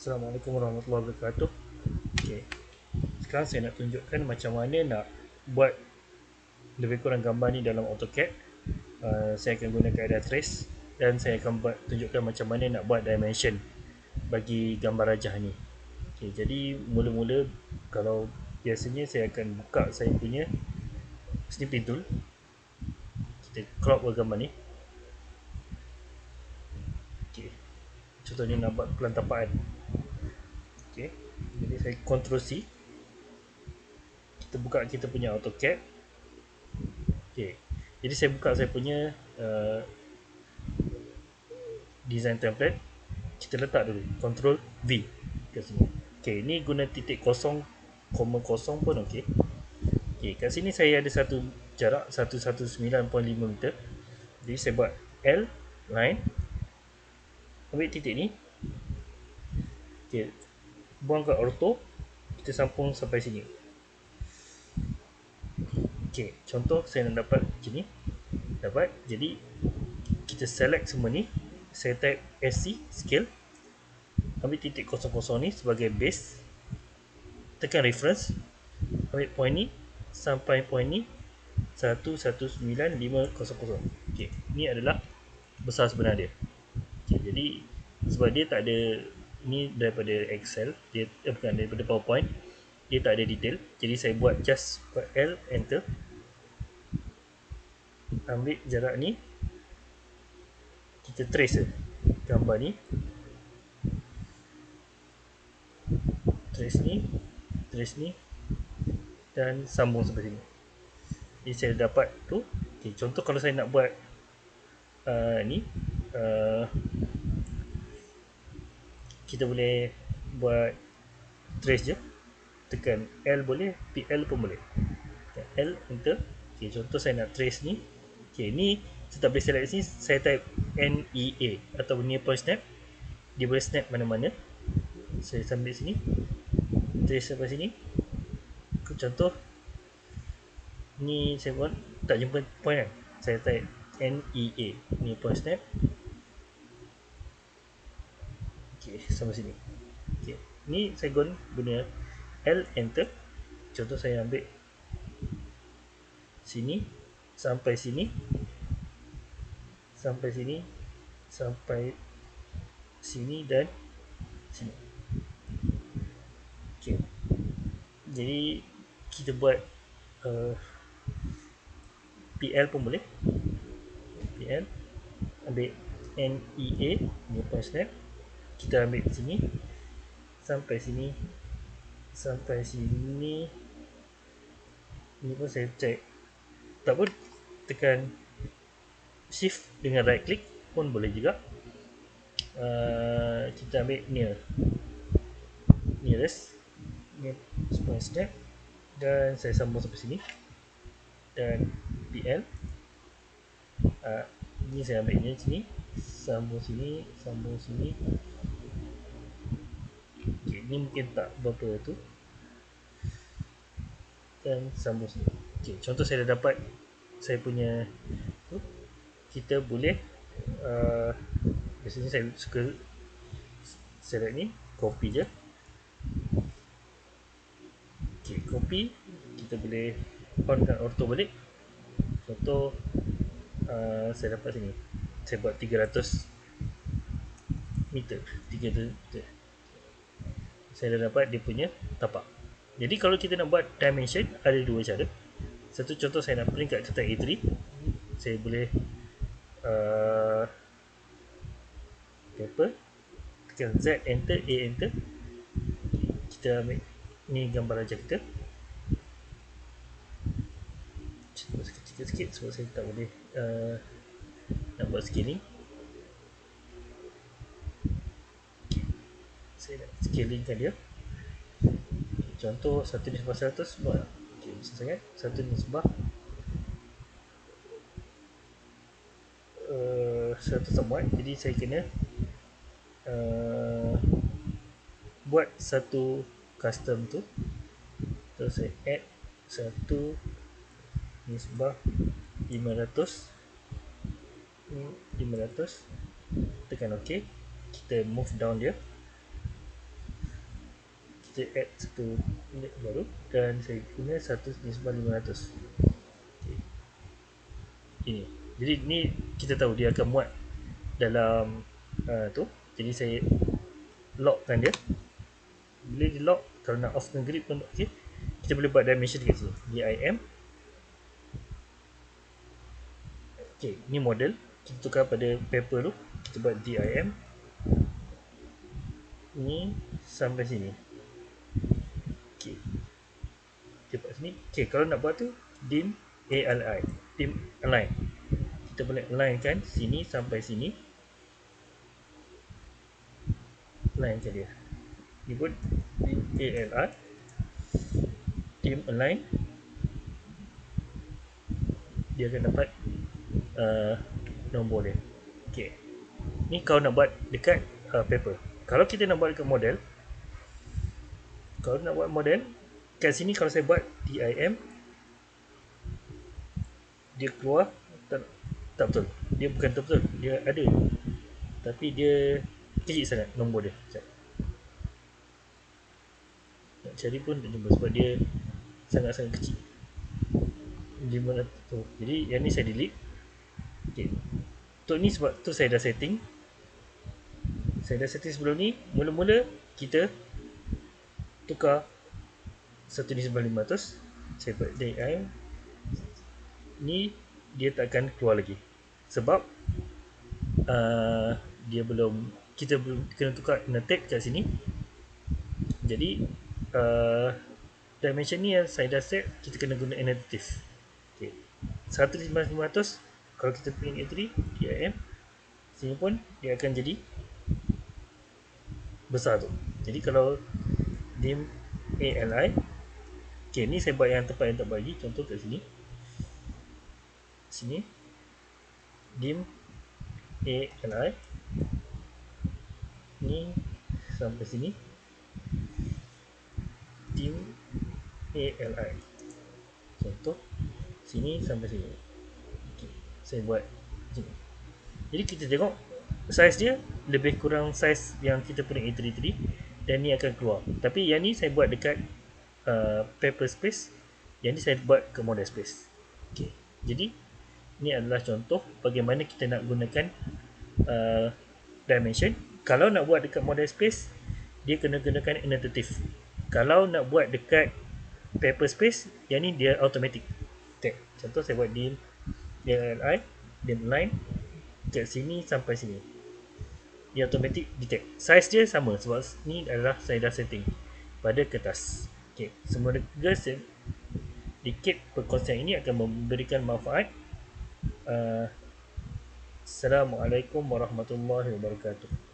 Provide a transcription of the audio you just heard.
Assalamualaikum warahmatullahi wabarakatuh okay. Sekarang saya nak tunjukkan macam mana nak buat lebih kurang gambar ni dalam AutoCAD uh, Saya akan gunakan area trace dan saya akan buat tunjukkan macam mana nak buat dimension bagi gambar rajah ni okay, Jadi mula-mula kalau biasanya saya akan buka saya punya snipping tool Kita crop gambar ni. Contohnya nak buat Okey. Jadi saya control C. Kita buka kita punya AutoCAD. Okey. Jadi saya buka saya punya uh, design template. Kita letak dulu control V ke sini. Okey, ini guna titik kosong koma kosong pun okey. Okey, kat sini saya ada satu jarak 119.5 meter. Jadi saya buat L line. Ambil titik ni. Okey, buang kat orto kita sambung sampai sini. Ok contoh saya nak dapat macam ni dapat jadi kita select semua ni saya type SC scale. Ambil titik kosong-kosong ni sebagai base. Tekan reference. Ambil point ni sampai point ni 119.500 ok ni adalah besar sebenar dia. Okay, jadi sebab dia tak ada ni daripada Excel dia eh, bukan daripada PowerPoint dia tak ada detail. Jadi saya buat just L enter. Ambil jarak ni. Kita trace gambar ni. Trace ni trace ni dan sambung sampai sini jadi saya dapat tu. Okay, contoh kalau saya nak buat uh, ni uh, kita boleh buat trace je. Tekan L boleh PL pun boleh. Tekan L enter. Ok contoh saya nak trace ni. Ok ni saya tak boleh select sini. Saya type NEA atau near point snap. Dia boleh snap mana-mana. Saya sambil sini. Trace sampai sini. Contoh. Ni saya buat. Tak jumpa point kan? Saya type NEA near point snap Okey, sampai sini. Okey. Ni saya guna guna L enter. Contoh saya ambil sini sampai sini sampai sini sampai sini dan sini. Okey. Jadi kita buat uh, PL pun boleh. PL ambil NEA ni point snap kita ambil sini. Sampai sini. Sampai sini. Ni pun saya check. Pun tekan shift dengan right click pun boleh juga. Uh, kita ambil near. Nearest. Near point snap dan saya sambung sampai sini. Dan PL uh, ni saya ambil ni sini. Sambung sini. Sambung sini ni mungkin tak berapa tu. Dan sambung sini okay, contoh saya dah dapat saya punya tu kita boleh uh, biasanya saya suka select ni copy je. Okay, copy kita boleh onkan auto balik. Contoh uh, saya dapat sini. Saya buat 300 meter 300 meter saya dah dapat dia punya tapak. Jadi kalau kita nak buat dimension ada dua cara. Satu contoh saya nak print kat kertas A3 saya boleh uh, paper tekan Z enter A enter. Kita ambil ni gambar raja kita. Cuba sekecil sikit sebab saya tak boleh uh, nak buat scaling saya nak scalingkan dia contoh satu nisbah seratus buat. Ok besar sangat. Satu nisbah uh, seratus tak muat. Jadi saya kena uh, buat satu custom tu. Terus saya add satu nisbah 500 ni 500 tekan ok. Kita move down dia kita add satu unit baru dan saya guna 19500 okay. ini. Jadi ni kita tahu dia akan muat dalam uh, tu. Jadi saya lockkan dia. Bila di lock kalau nak off grid pun ok. Kita boleh buat dimension dekat sini dim ok ni model. Kita tukar pada paper tu. Kita buat dim ni sampai sini ok kita buat sini. Ok kalau nak buat tu dim ali dim align. Kita boleh align kan sini sampai sini. Je dia. Ni pun ALR team align. Dia akan dapat uh, nombor dia. Ok ni kau nak buat dekat uh, paper. Kalau kita nak buat dekat model kalau nak buat model kat sini kalau saya buat DIM dia keluar tak, tak betul. Dia bukan tak betul dia ada. Tapi dia kecil sangat nombor dia Sekejap. nak cari pun tak jumpa sebab dia sangat-sangat kecil. 500 tu. Jadi yang ni saya delete. Ok untuk ni sebab tu saya dah setting. Saya dah setting sebelum ni. Mula-mula kita tukar 1.500 saya buat DI ni dia takkan keluar lagi. Sebab uh, dia belum kita kena tukar inner tag kat sini. Jadi uh, dimension ni yang saya dah set kita kena guna annotative. Ok 15500 kalau kita print A3 DIM sini pun dia akan jadi besar tu. Jadi kalau dim ALI ok ni saya buat yang tempat yang tak bagi contoh kat sini. Sini. Dim ALI ni sampai sini. Dim ALI contoh. Sini sampai sini. Okay. saya buat sini. Jadi kita tengok saiz dia lebih kurang saiz yang kita punya A33 dan ni akan keluar. Tapi yang ni saya buat dekat uh, paper space. Yang ni saya buat ke model space. Okay. jadi ni adalah contoh bagaimana kita nak gunakan uh, dimension. Kalau nak buat dekat model space dia kena gunakan annotative. Kalau nak buat dekat paper space yang ni dia automatic. Okay. contoh saya buat DLI dim line kat sini sampai sini dia automatic detect. Size dia sama sebab ni adalah saya dah setting pada kertas. Okay. semoga sedikit perkongsian ini akan memberikan manfaat. Uh, Assalamualaikum warahmatullahi wabarakatuh